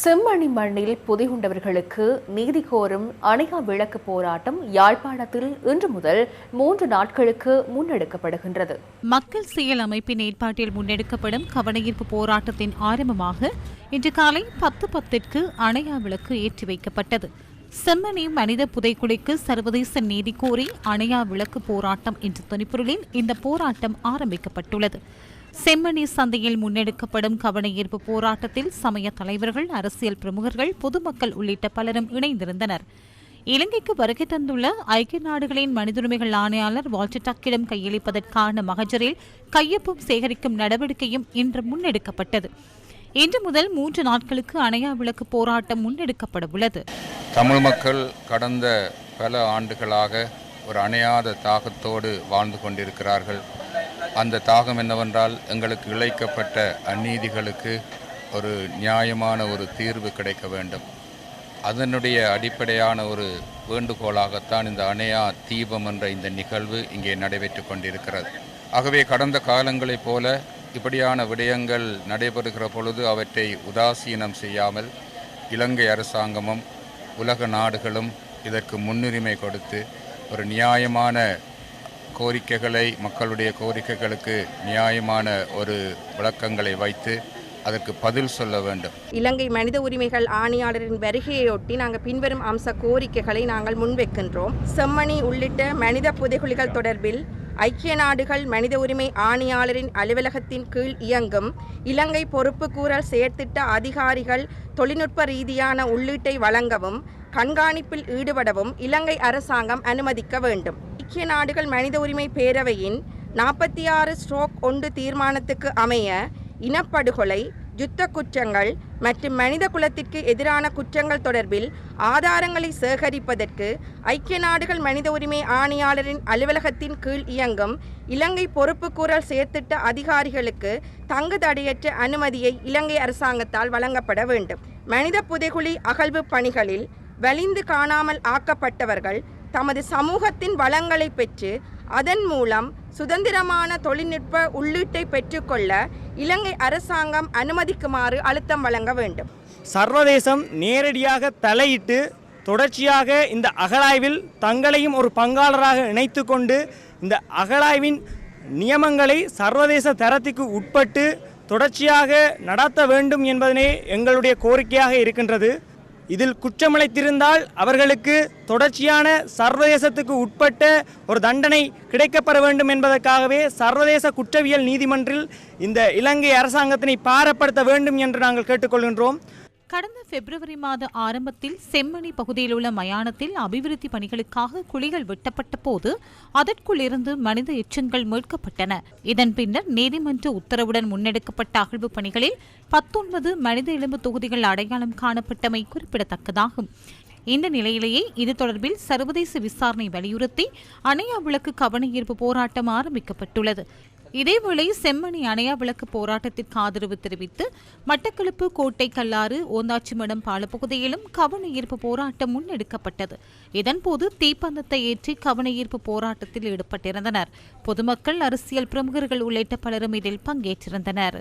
செம்மணி மண்ணில் புதைகுண்டவர்களுக்கு நீதி கோரும் அணையா விளக்கு போராட்டம் யாழ்ப்பாணத்தில் இன்று முதல் மூன்று நாட்களுக்கு முன்னெடுக்கப்படுகின்றது. மக்கள் செயல் அமைப்பின் ஏற்பாட்டில் முன்னெடுக்கப்படும் கவனஈர்ப்பு போராட்டத்தின் ஆரம்பமாக இன்று காலை பத்து பத்திற்கு அணையா விளக்கு ஏற்றி வைக்கப்பட்டது. செம்மணி மனித புதைக்குழிக்கு சர்வதேச நீதி கோரி அணையா விளக்கு போராட்டம் என்ற துணிப்பொருளில் இந்த போராட்டம் ஆரம்பிக்கப்பட்டுள்ளது. செம்மணி சந்தையில் முன்னெடுக்கப்படும் கவனஈர்ப்பு போராட்டத்தில் சமய தலைவர்கள் அரசியல் பிரமுகர்கள் பொதுமக்கள் உள்ளிட்ட பலரும் இணைந்திருந்தனர். இலங்கைக்கு வருகை தந்துள்ள ஐக்கிய நாடுகளின் மனிதுரிமைகள் ஆணையாளர் வால்டர் டக்கிடம் கையளிப்பதற்கான மகஜரில் கையொப்பம் சேகரிக்கும் நடவடிக்கையும் இன்று முன்னெடுக்கப்பட்டது. இன்று முதல் மூன்று நாட்களுக்கு அணையா விளக்கு போராட்டம் முன்னெடுக்கப்பட உள்ளது. தமிழ் மக்கள் கடந்த பல ஆண்டுகளாக ஒரு அணையாத தாகத்தோடு வாழ்ந்து கொண்டிருக்கிறார்கள். அந்த தாகம் என்னவென்றால் எங்களுக்கு இழைக்கப்பட்ட அநீதிகளுக்கு ஒரு நியாயமான ஒரு தீர்வு கிடைக்க வேண்டும். அதனுடைய அடிப்படையான ஒரு வேண்டுகோளாகத்தான் இந்த அணையா தீபம் என்ற இந்த நிகழ்வு இங்கே நடைபெற்று கொண்டிருக்கிறது. ஆகவே கடந்த காலங்களைப் போல இப்படியான விடயங்கள் நடைபெறுகிற பொழுது அவற்றை உதாசீனம் செய்யாமல் இலங்கை அரசாங்கமும் உலக நாடுகளும் இதற்கு முன்னுரிமை கொடுத்து ஒரு நியாயமான கோரிக்கைகளை மக்களுடைய கோரிக்கைகளுக்கு நியாயமான ஒரு விளக்கங்களை வைத்து அதற்கு பதில் சொல்ல வேண்டும். இலங்கை மனித உரிமைகள் ஆணையாளரின் வருகையொட்டி நாங்கள் பின்வரும் அம்ச கோரிக்கைகளை நாங்கள் முன்வைக்கின்றோம். செம்மணி உள்ளிட்ட மனித புதைகுழிகள் தொடர்பில் ஐக்கிய நாடுகள் மனித உரிமை ஆணையாளரின் அலுவலகத்தின் கீழ் இயங்கும் இலங்கை பொறுப்புக்கூறல் செயற்திட்ட அதிகாரிகள் தொழில்நுட்ப ரீதியான உள்ளீட்டை வழங்கவும் கண்காணிப்பில் ஈடுபடவும் இலங்கை அரசாங்கம் அனுமதிக்க வேண்டும். ஐக்கிய நாடுகள் மனித உரிமை பேரவையின் நாற்பத்தி ஆறு ஸ்ட்ரோக் ஒன்று தீர்மானத்துக்கு அமைய இனப்படுகொலை யுத்த குற்றங்கள் மற்றும் மனித குலத்திற்கு எதிரான குற்றங்கள் தொடர்பில் ஆதாரங்களை சேகரிப்பதற்கு ஐக்கிய நாடுகள் மனித உரிமை ஆணையாளரின் அலுவலகத்தின் கீழ் இயங்கும் இலங்கை பொறுப்புக்கூறல் செயற்திட்ட அதிகாரிகளுக்கு தங்கு தடையற்ற அனுமதியை இலங்கை அரசாங்கத்தால் வழங்கப்பட வேண்டும். மனித புதைகுழி அகழ்வு பணிகளில் வலிந்து காணாமல் ஆக்கப்பட்டவர்கள் தமது சமூகத்தின் வளங்களை பெற்று அதன் மூலம் சுதந்திரமான தொழில்நுட்ப உள்ளீட்டை பெற்றுக்கொள்ள இலங்கை அரசாங்கம் அனுமதிக்குமாறு அழுத்தம் வழங்க வேண்டும். சர்வதேசம் நேரடியாக தலையிட்டு தொடர்ச்சியாக இந்த அகழாய்வில் தங்களையும் ஒரு பங்காளராக இணைத்து கொண்டு இந்த அகழாய்வின் நியமங்களை சர்வதேச தரத்துக்கு உட்பட்டு தொடர்ச்சியாக நடத்த வேண்டும் என்பதனே எங்களுடைய கோரிக்கையாக இருக்கின்றது. இதில் குற்றமிழைத்திருந்தால் அவர்களுக்கு தொடர்ச்சியான சர்வதேசத்துக்கு உட்பட்ட ஒரு தண்டனை கிடைக்கப்பெற வேண்டும் என்பதற்காகவே சர்வதேச குற்றவியல் நீதிமன்றில் இந்த இலங்கை அரசாங்கத்தினை பாரப்படுத்த வேண்டும் என்று நாங்கள் கேட்டுக்கொள்கின்றோம். கடந்த பிப்ரவரி மாத ஆரம்பத்தில் செம்மணி பகுதியில் உள்ள மயானத்தில் அபிவிருத்தி பணிகளுக்காக குழிகள் வெட்டப்பட்ட போது அதற்குள் இருந்து மனித எச்சங்கள் மீட்கப்பட்டன. இதன் பின்னர் நீதிமன்ற உத்தரவுடன் முன்னெடுக்கப்பட்ட அகழ்வு பணிகளில் பத்தொன்பது மனித எலும்பு தொகுதிகள் அடையாளம் காணப்பட்டமை குறிப்பிடத்தக்கதாகும். இந்த நிலையிலேயே இது தொடர்பில் சர்வதேச விசாரணை வலியுறுத்தி அணையா விளக்கு கவன ஈர்ப்பு போராட்டம் ஆரம்பிக்கப்பட்டுள்ளது. இதேவேளை செம்மணி அணையா விளக்கு போராட்டத்திற்கு ஆதரவு தெரிவித்து மட்டக்களப்பு கோட்டை கல்லாறு ஓந்தாச்சிமடம் பாலப்பகுதியிலும் கவன ஈர்ப்பு போராட்டம் முன்னெடுக்கப்பட்டது. இதன்போது தீப்பந்தத்தை ஏற்றி கவன ஈர்ப்பு போராட்டத்தில் ஈடுபட்டிருந்தனர். பொதுமக்கள் அரசியல் பிரமுகர்கள் உள்ளிட்ட பலரும் இதில் பங்கேற்றிருந்தனர்.